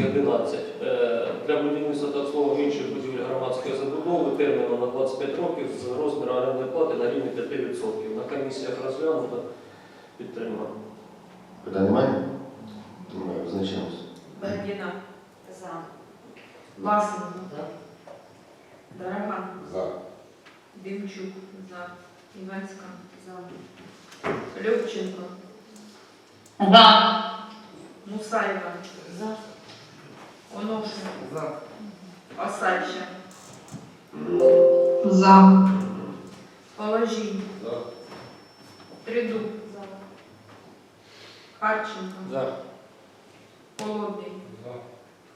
Романівської 11 е, для будівництва та обслуговування інших будівель громадської забудови терміном на 25 років з розміру орендної плати на рівні 5%. На комісіях розглянуто, підтримано. Питань немає? Немає. Визначаємося. Бородіна. За. Власенко. Дорога. За. Демчук. За. Іванська. За. Любченко. За. Мусаєва. За. Оношин. За. Осадча. За. Положінь. За. Тридуб. За. Харченко. За. Холодний. За.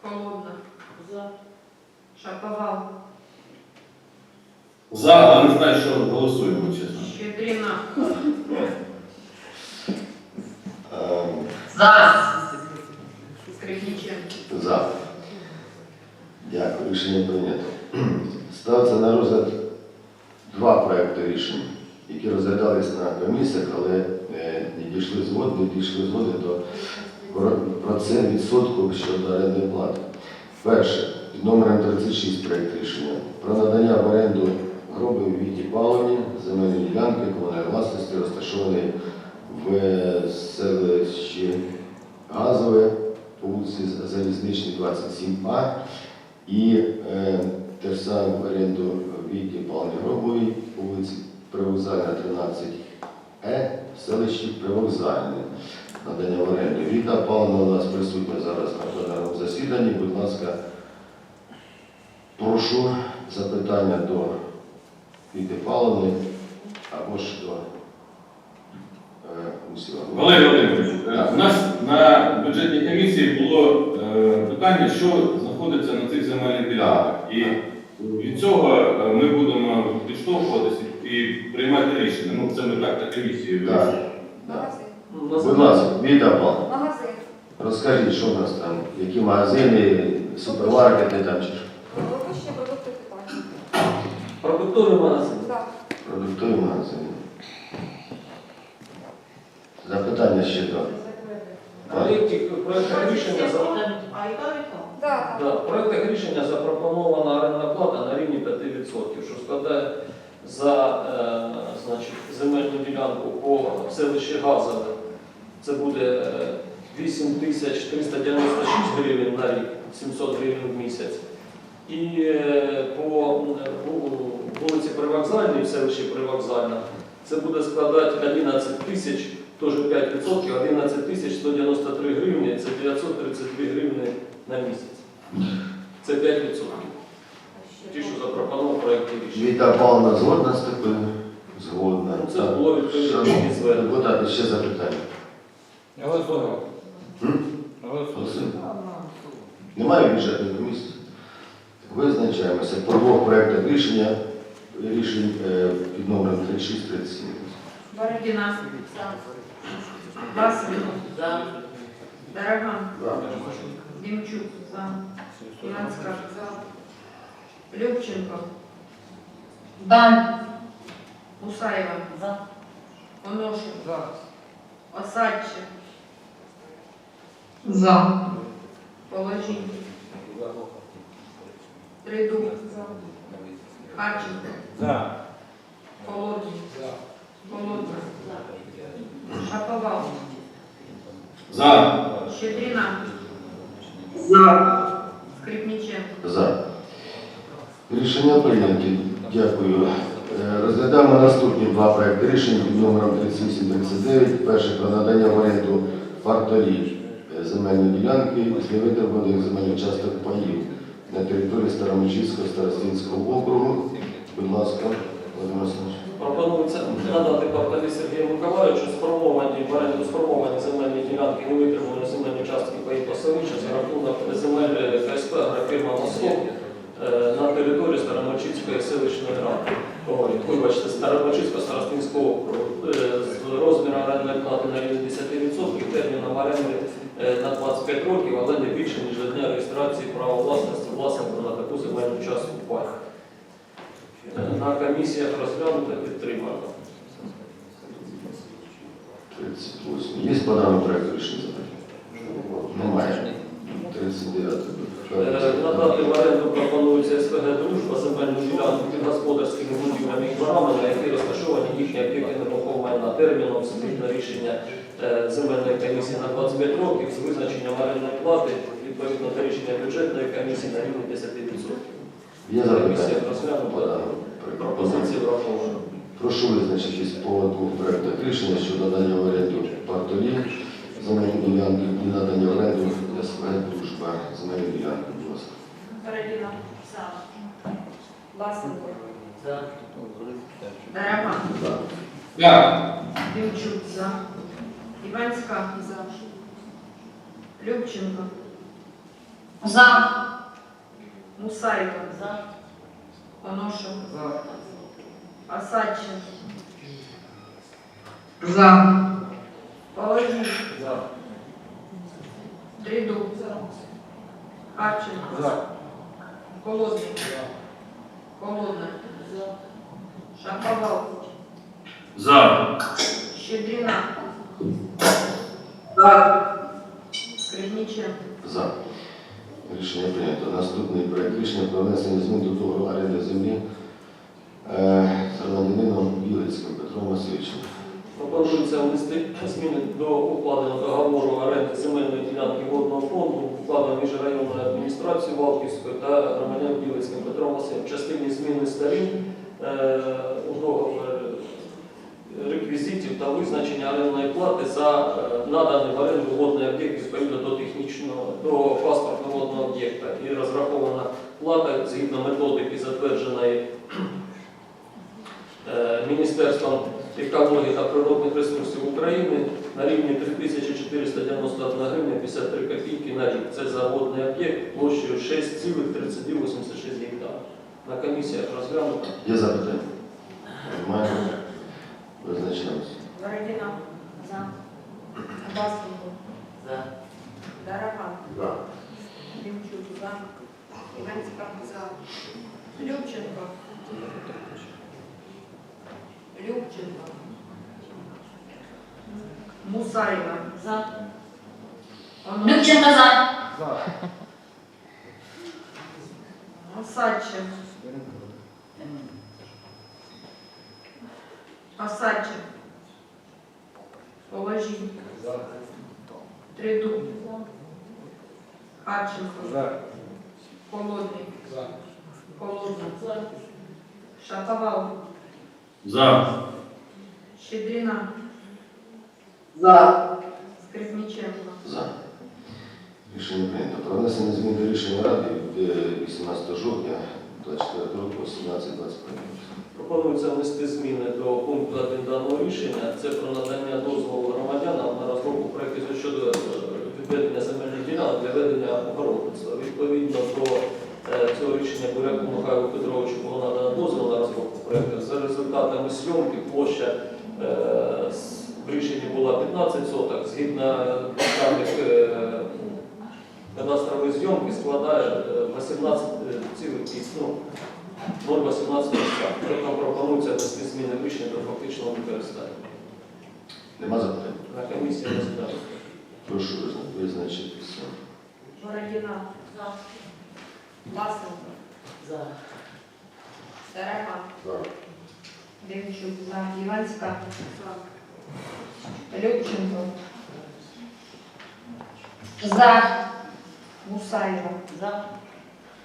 Холодна. За. Шаповал. За, а не знаю, що голосуємо, чесно. Щедрина. За. Скрипниченко. За. Дякую. Рішення прийнято. Ставиться на розгляд два проекти рішень, які розглядались на комісіях, але е, не дійшли згоди, не дійшли згоди до про- процент відсотку щодо орендної плати. Перше, під номером 36 проект рішення про надання в оренду гроби в Віті Павловні земельної ділянки комунальної власності, розташованої в селищі Газове вулиці Залізничній, 27А, і е, те ж саме в оренду Віті Павловні Гробовій по вулиці Привокзальна, 13Е, в селищі Привокзальне надання в оренду. Віта Павловна у нас присутня зараз на пленарному засіданні. Будь ласка, прошу запитання до Віти Павловни або ж до е, Усіла. Валерій Володимирович, е, у нас на бюджетній комісії було е, питання, що знаходиться на земельних ділянках. І від цього е, ми будемо відштовхуватися і приймати рішення. Ну, це ми так на комісії Так. вирішили. Магазин. Будь ласка, Віта Павловна, Магазин. розкажіть, що в нас там, які магазини, супермаркети там чи що? Випущення продукти питання. Продуктовий магазин. Так. продуктові магазини. Запитання ще до. Проєктах рішення за А і то, і то. Так. Да, в проектах рішення запропонована орендна плата на рівні 5%, що складає за е, значить, земельну ділянку по селищі Газове. Це буде е, 8 тисяч 396 гривень на рік, 700 гривень в місяць. І е, по е, вулиці Привокзальній, в селищі Привокзальна, це буде складати 11 тисяч, теж 5%, 11 тисяч 193 гривні, це 932 гривні на місяць. Це 5%. Ті, що запропонував проєкт рішення. Віта Павловна згодна з такою? Згодна. Ну, це було відповідно Шановні до звернення. Депутати, ще запитання. Голосуємо. М? Голосуємо. Немає бюджетної комісії? Визначаємося по двох проектах рішення, рішень е, під номером 3637. Бородіна. За. Власенко. За. Дорога. Демчук. За. Іванська. Любченко. За. Мусаєва. За. Оношин. За. Осадча. За. Положінь. Тридуб. Харченко. За. Холодний. Холодна. Шаповал. За. Щедрина. За. Скрипниченко. За. Рішення прийняті. Дякую. Е, Розглядаємо наступні два проекти рішень під номером 3839. Перше про надання в оренду факторів е, земельної ділянки з невитребуваних земельних часток паїв на території Старомичівського Старостинського округу. Будь ласка, Володимир Васильович. Пропонується надати Павлові Сергію Миколаївичу сформовані в оренду сформовані земельні ділянки невитребувані земельні частки паїв пасовича за рахунок земель КСП агрофірма «Мосок» е, на території Старомочицької селищної ради. Ой, вибачте, Старомочицького Старостинського округу Е, з розміром орендної плати на рівні 10%, терміном оренди е, на 25 років, але не більше, ніж до дня реєстрації права власності власника на таку земельну частку. На комісіях розглянуто підтримано. 38. Є по даному проекту рішення? Немає. 39. Е, Надати в оренду пропонується СПГ «Дружба» земельну ділянку під господарськими будівлями і дворами, на які розташовані їхні об'єкти нерухомого терміном згідно рішення е, земельної комісії на 25 років з визначенням орендної плати відповідно до рішення бюджетної комісії на рівні 10%. Є Комісія запитання? Прошу визначитись по двох проектах рішення щодо надання в оренду партолі земельні ділянки і надання в оренду СП «Дружба» земельні ділянки. Будь ласка. Бородіна. За. Власенко. Дарабан. За. За. Демчук. За. Іванська. За. Любченко. За. Мусаєва. За. Оношев. За. Осадчий. За. Положи. За. Дріду. Харченко. За. Холодний. Холодна. Шаповал. За. Щедрина. За. Скрипниченко. За. Рішення прийнято. Наступний проект рішення про внесення змін до договору оренди землі е, громадянином Білицьким Петром Васильовичем. Пропонується внести зміни до укладеного договору оренди земельної ділянки водного фонду, укладеного між районною адміністрацією Валківською та громадянам Білицьким Петром Васильовичем. Частині зміни сторін е, у договорі реквізитів та визначення орендної плати за е, наданий в оренду водний об'єкт відповідно до технічного до паспортного водного об'єкта і розрахована плата згідно методики, затвердженої Міністерством екології та природних ресурсів України на рівні 3491 гривня 53 копійки на рік. Це за водний об'єкт площею 6,3286 гектар. На комісіях розглянуто. Є запитання? Немає. Визначаємося. Бородина. За. Власенко. За. Дарабан. За. Демчук. За. Іванська. За. Любченко. Любченко. Мусаєва. За. Любченко за. За. Осадчий. Осадчий. Положи. За. Триду. Харченко. За. Холодний. За. Холодна. Шаповал. За. Щедрина. За. Скрипниченко. За. Рішення прийнято. Про внесення змін до рішення Ради від е, 18 жовтня 24 року 18.25. Пропонується внести зміни до пункту 1 даного рішення. Це про надання дозволу громадянам на розробку проєктів щодо е, відведення земельних ділянок для ведення огородництва. Відповідно до е, цього рішення Буряку Михайлу Петровичу було надано дозвіл на розробку проєктів. За результатами зйомки площа е, в рішенні була 15 соток. Згідно даних е, кадастрової зйомки складає е, 18 цілих ну, 0,18 Тому пропонується внести зміни рішення до фактичного використання. Нема запитань? На комісії розглянути. Прошу визначитися. Бородина. За. Власенко. За. Дарабан. Демчук. За. Іванська. Любченко. За. Мусаєва. За.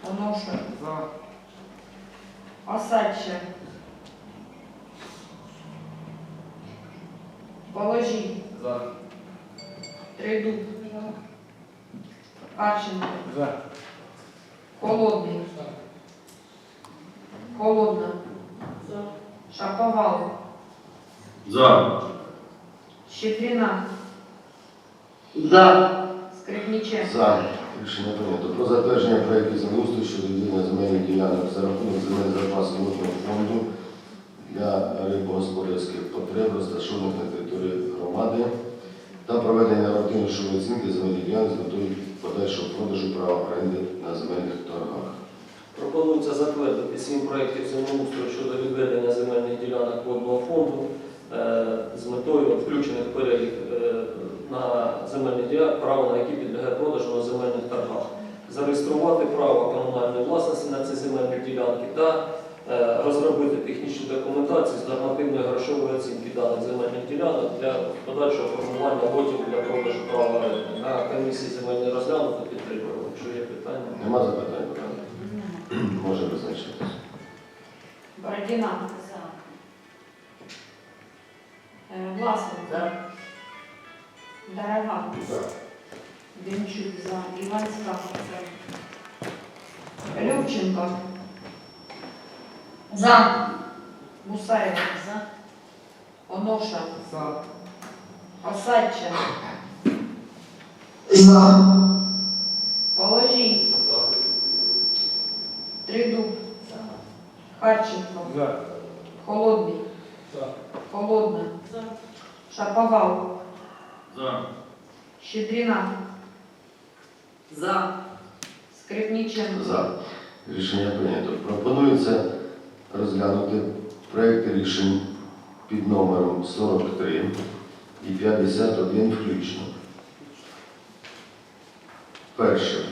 Оношев. За. Осадчий. Положи. За. Триду. Харченко. За. Холодний. Холодна. Шаповал. За. Щедрина. За. Скрипниченко. За. Рішення прийнято. Про затвердження проєкту землеустрою щодо відведення земельних ділянок за рахунок земель запасу водного фонду для рибогосподарських потреб, розташованих на території громади, та проведення нормативно-шової оцінки земельних ділянок з метою подальшого продажу права оренди на земельних торгах. Пропонується затвердити сім проєктів землеустрою щодо відведення земельних ділянок водного фонду з метою включених перелік е, на земельні ділянки, право на які підлягає продажу на земельних торгах. зареєструвати право комунальної власності на ці земельні ділянки та е, розробити технічну документацію з нормативної грошової оцінки даних земельних ділянок для подальшого формування лотів для продажу права оренди. На комісії земельні розглянути підтримую. Якщо є питання. Нема запитань. Може визначитися. Бородіна. За. Е, Власенко. За. Дараган. Демчук за. Іванська. Любченко. За. Мусаєв. За. Оноша. За. Осадча. Положи. Тридуб. Харченко. За. Холодний. За. Холодна. Шаповал. За. Щедрина. За. Скрипниченко. За. Рішення прийнято. Пропонується розглянути проекти рішень під номером 43 і 51 включно. Перше.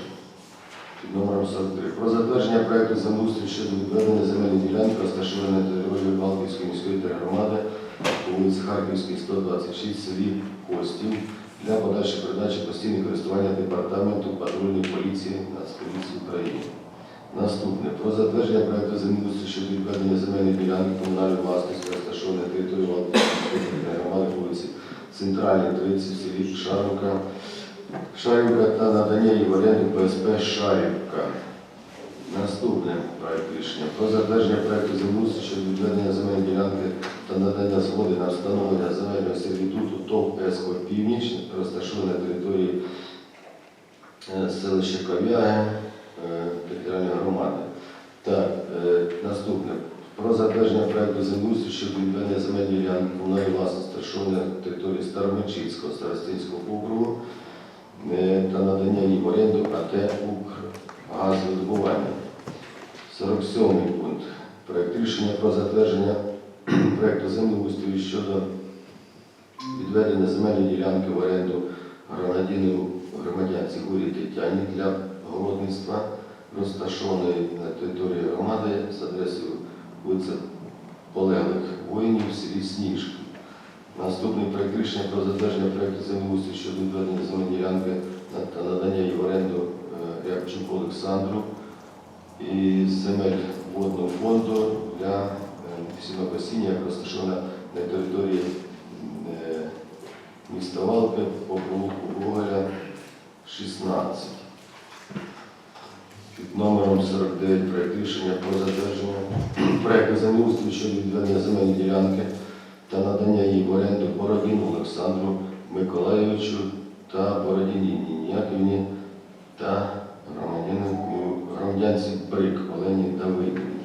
Під номером 43. Про затвердження проекту землеустрою щодо відведення земельної ділянки, розташованої на території Балтійської міської тергромади по вулиці Харківській, 126, селі Костів для подальшої передачі постійного користування департаменту патрульної поліції Нацполіції України. Наступне. Про затвердження проекту землеустрою щодо відведення земельної ділянки комунальної власності, розташованої на території громади вулиці Центральній 30 селі Шарівка. Шарівка та надання її в оренду ПСП Шарівка. Наступне проект рішення про затвердження проекту землеустрою щодо відведення земельної ділянки та надання згоди на встановлення земельного сервітуту ТОВ ЕСКО Північ, розташованої на території е, селища Кав'яги е, територіальної громади. Так, е, наступне. Про затвердження проекту землеустрою щодо відведення земельної ділянки комунальної власності, розташованої на території Старомичицького старостинського округу та надання їм оренду АТ «Укргазвидобування». 47 пункт. Проект рішення про затвердження проекту землеустрою щодо відведення земельної ділянки в оренду громадянину громадянці Гурі Тетяні для городництва, розташованої на території громади з адресою вулиця Полеглих воїнів в селі Сніжки. Наступний проект рішення про затвердження проекту землеустрою щодо відведення земельної ділянки та надання її в оренду е, Рябчуку Олександру із земель водного фонду для е, сінокосіння, яка розташована на території е, міста Валки по провулку Гоголя 16. Під номером 49 проект рішення про затвердження проекту землеустрою щодо відведення земельної ділянки та надання її в оренду Бородіну Олександру Миколайовичу та Бородіні Ніні Яківні та громадянці Брик Олені Давидівні.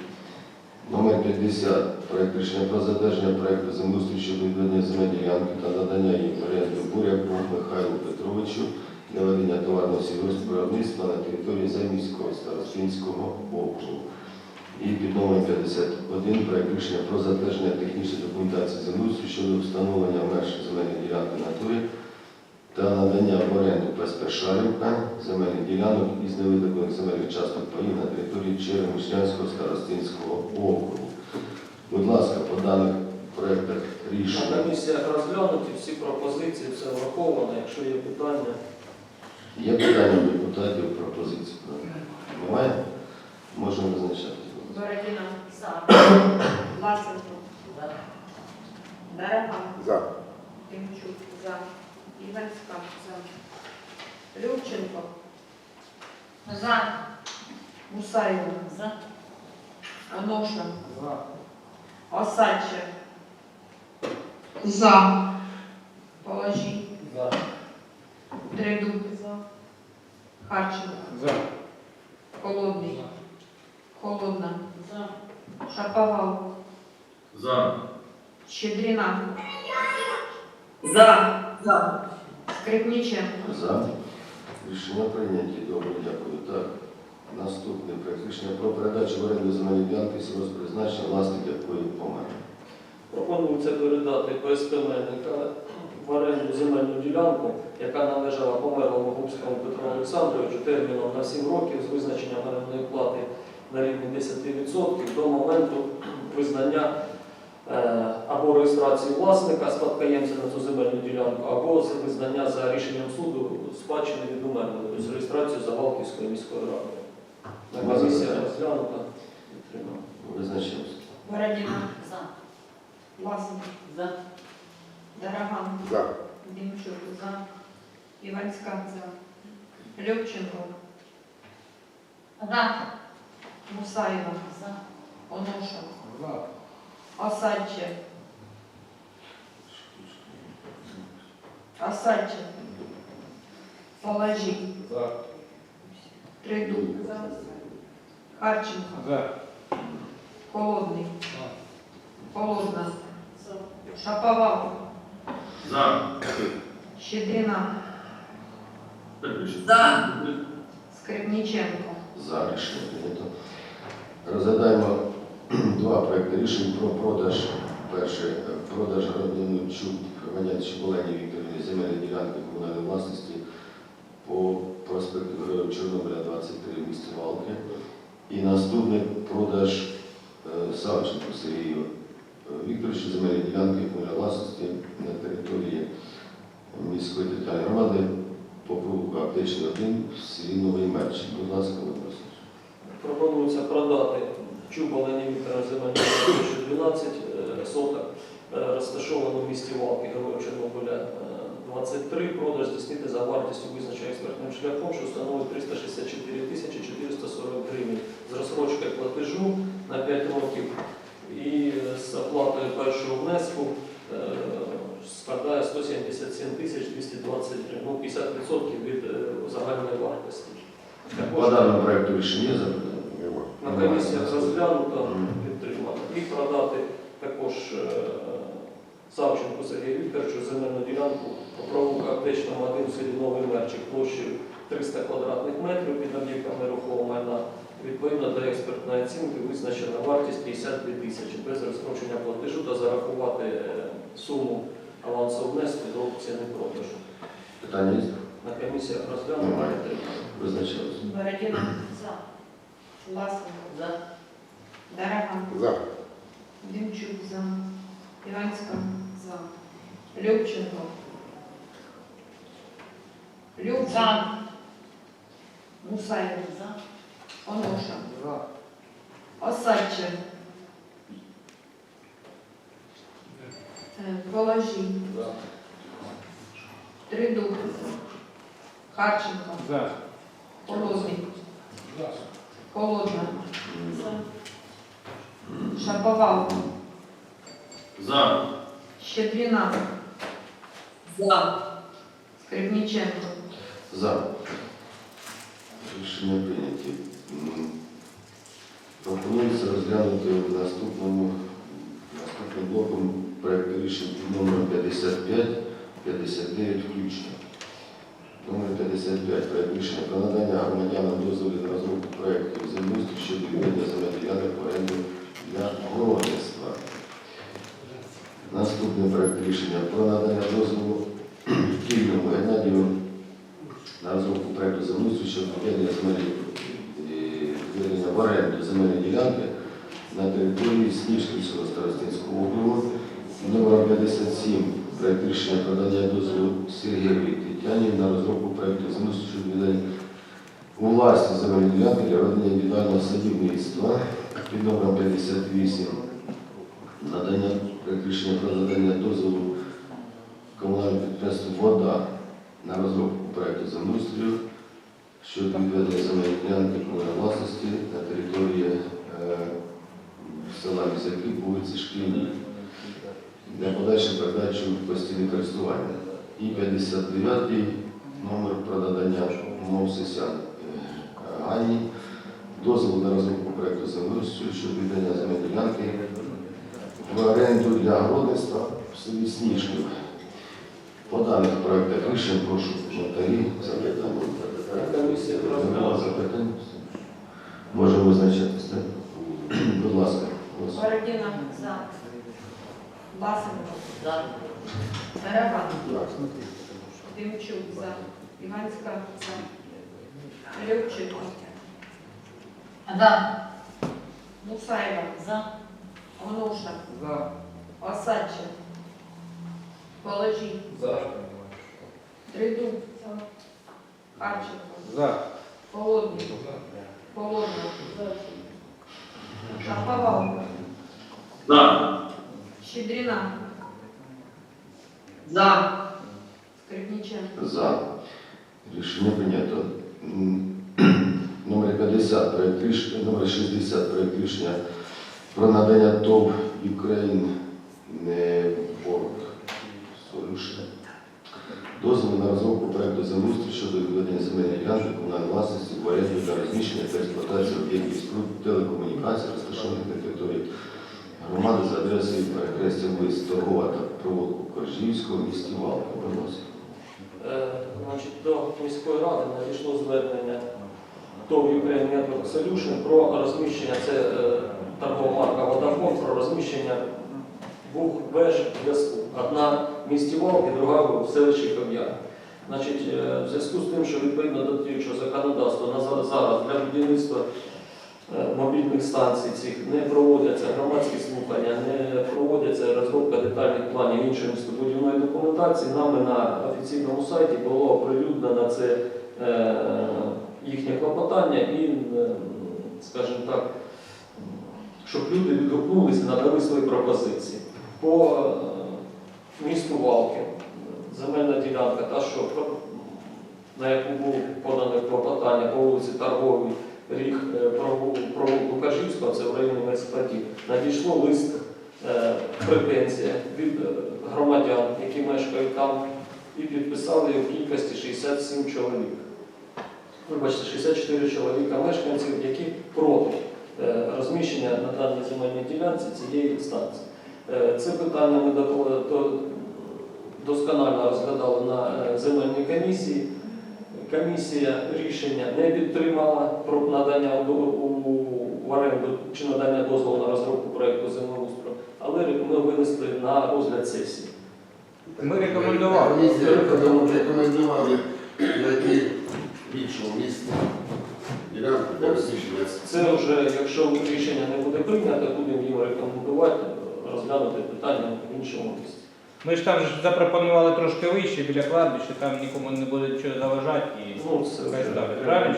Номер 50. Проект рішення про затвердження проекту землеустрою щодо відведення земельної ділянки та надання її оренду Буряку Михайлу Петровичу для ведення товарного сільського виробництва на території Заміського старостинського округу. І під номером 51 проект рішення про затвердження технічної документації землеустрою щодо встановлення меж земельної ділянки в натурі та надання в оренду ПСП Шарівка земельних ділянок із невидобуваних земельних часток паїв на території Черемішлянського старостинського округу. Будь ласка, по даних проектах На рішення. комісіях розглянуті всі пропозиції, все враховано. Якщо є питання, Є питання у депутатів пропозиції? Немає? Можемо визначатися. Бородіна. За. Власенко. За. Дараган. За. Демчук. За. Іванська. За. Любченко. За. Мусаєв. За. Оноша. За. Осадча. За. Положи. За. Тридуб. За. Харченко. За. Холодний. Холодна. За. Шаповал. За. Щедрина. За. За. Скрипниченко. За. Рішення прийняті. Добре, дякую. Так. Наступний проект рішення про передачу в оренду земельної ділянки сільгоспризначення, власник якої помер. пропонується передати ПСП Мельника в оренду земельну ділянку, яка належала померлому Губському Петру Олександровичу терміном на 7 років з визначенням орендної плати на рівні 10% до моменту визнання або реєстрації власника спадкоємця на цю земельну ділянку, або визнання за рішенням суду спадщини від умерли, тобто реєстрацію Загалківської міської ради. На комісія розглянута. підтримана. Визначаємося. Бородіна. За. Власник. За. Дараган. За. Демчук. За. Іванська. За. Любченко. За. Мусаєва. За. Онуша. За. Осадче. Осадче. Положи. За. Тридуб. Харченко. За. Холодний. Холодна. Шаповал. За. Щедрина. За. Скрипниченко. За рішення. Розглядаємо два проекти рішень про продаж. Перше продаж Чуб громадянці Олені Вікторівні земельної ділянки комунальної власності по проспекту Героїв Чорнобиля 23 в місті Валки. І наступний продаж е, Савченку Сергію е, Вікторовичу земельної ділянки комунальної власності на території міської територіальної громади по провулку Аптечний 1 в селі Новий Мерчик. Будь ласка, Васильович. Пропонується продати Чуб Олені Віктора площу 12 е, соток, е, розташовану в місті Валки, Героїв Чорнобиля. Е, 23, продаж здійснити за вартістю визначеної експертним шляхом, що становить 364 тисячі 440 гривень. З розсрочкою платежу на 5 років і з оплатою першого внеску е, складає 177 тисяч 220 гривень, ну 50% від е, загальної вартості. По даному проекту рішення є запитання? На комісіях розглянуто, Мгм. підтримано. І продати також е, Савченку Сергію Вікторовичу земельну ділянку по провулку аптечному 1 в селі Новий Мерчик площею 300 квадратних метрів під об'єктом нерухомого майна. Відповідно до експертної оцінки визначена вартість 52 тисячі без розстрочення платежу та зарахувати е, суму авансового внеску до ціни продажу. Питання є? На комісіях розглянуто. Немає. підтримано. Визначалися. Бородіна. За. Власник. За. Дараган. За. Демчук. За. Іванська. За. Любченко. Любченко. За. Мусаєва. За. Онуша. За. Осадче. Е, Положи. За. Тридуб. Харченко. За. Холодний. За. Холодна. Шаповал. За. Щедрина. За. Скрипниченко. За. Рішення прийняті. Пропонується розглянути в наступному наступним блоком проєкту рішень під номером 55, 59 включно. Номер 55. Проєкт рішення про надання громадянам дозволів на розробку проєктів землеустрою щодо відведення земельних ділянок оренду для городництва. Наступний проєкт рішення про надання дозволу Кільному Геннадію на розробку проєкту землеустрою щодо відведення земельних е, в оренду земельної ділянки на території Сніжківського старостинського округу номер 57. Проєкт рішення про надання дозволу Сергієвій Тетяні на розробку проєкту землеустрою щодо у власність земельної ділянки для ведення індивідуального садівництва під номером 58. Надання проєкт рішення про надання дозволу комунальному підприємству «Вода» на розробку проєкту землеустрою щодо відведення земельної ділянки комунальної власності на території е, села Місяки, вулиці Шкільній для подальшої передачі в постійне користування. І 59-й номер про надання умов Сесян Ганні дозволу на розробку проєкту землеустрою щодо відведення земельної в оренду для городництва в селі Сніжків. По даних проєктах рішень прошу нотарі запитання. Розглянуто. Можемо визначатися? Будь ласка. Бородіна. За. Власенко, За. Тарабан, Демчук, за. Іванська, за. Любченко, За. Мусаєва, За. Онуша, За. Осадчик, Положи, За. Тридуб, Харченко, За. Холодний, Холодна, Шаповал, За. Щедрина, За. Скрипниченко, За. Рішення прийнято. Номер 50, проект рішення, номер 60, проект рішення про надання ТОВ Ukraine Network Solution. Дозволу на розробку проекту землеустрою щодо відведення земельної ділянки комунальної власності в оренду для розміщення та експлуатації об'єктів споруд телекомунікацій, розташованих на території громади за адресою перехрестя вулиць Торгова та провулку Коржівського місті Валка. Е, Значить, до міської ради надійшло звернення ТОВ Ukraine Network Solution про розміщення, це е, торгова марка Vodafone, про розміщення двох веж зв'язку. Одна в місті Валки, друга в селищі Кам'ян. Значить, е, в зв'язку з тим, що відповідно до діючого законодавства зараз- для будівництва мобільних станцій цих не проводяться громадські слухання, не проводяться розробка детальних планів іншої містобудівної документації. Нами на офіційному сайті було оприлюднено це е, їхнє клопотання і, е, скажімо так, щоб люди відгукнулися надали свої пропозиції. По е, місту Валки земельна ділянка, та, що на яку був подане клопотання по вулиці Торговій, ріг е, провулку це в районі Мецпатів, надійшло лист е, претензія від е, громадян, які мешкають там, і підписали його в кількості 67 чоловік. Вибачте, 64 чоловіка мешканців, які проти розміщення на даній земельній ділянці цієї станції. Це питання ми до- до- досконально розглядали на земельній комісії. Комісія рішення не підтримала про надання в оренду чи надання дозволу на розробку проєкту землеустрою, але ми винесли на розгляд сесії. Ми рекомендували. Комісія рекомендували знайти в іншому місці ділянку для розміщення. Це вже, якщо рішення не буде прийнято, будемо їм рекомендувати розглянути питання в іншому місці. Ми ж там ж запропонували трошки вище біля кладбища, там нікому не буде нічого заважати і Ну, Хай правильно?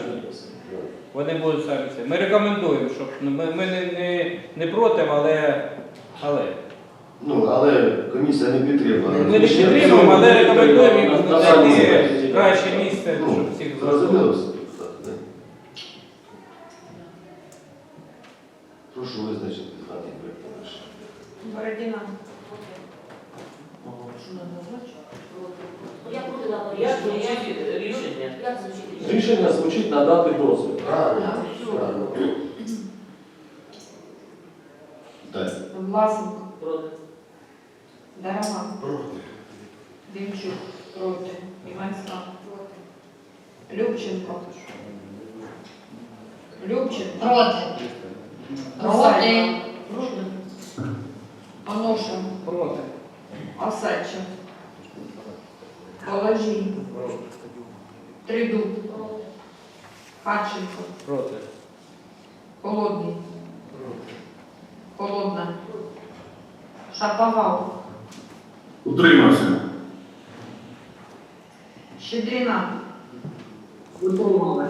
вони будуть самі це. Ми рекомендуємо, щоб ну, ми, ми не, не, не проти, але, але. Ну, але комісія не підтримала. Ми не підтримуємо, але рекомендуємо їм на знайти краще місце, Ну, щоб всіх Зрозуміло все. Так, да. Прошу визначити даний проект рішення. Бородина, Я проти дала рішення. Я рішення. Як звучить рішення? Звучить надати дозвіл. Правильно, правильно. Далі. Власенко, Проти. Дараман, Проти. Демчук, проти, Іванська, Любченко, Любченко, Проти. Проти. Онуша, проти. Осадчик, Положи, Тридуб, Харченко, Проти. Холодний, Холодна, Шаповал, Утримався. Щедрина, Утримали.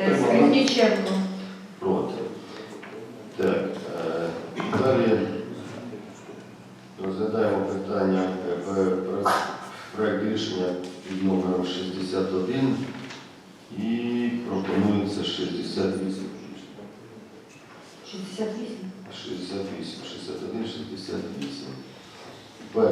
е, Скрипниченко, Проти. Так, е, далі розглядаємо питання е, про- про проект рішення під номером 61 і пропонується 68. 68. 68, 61, 68.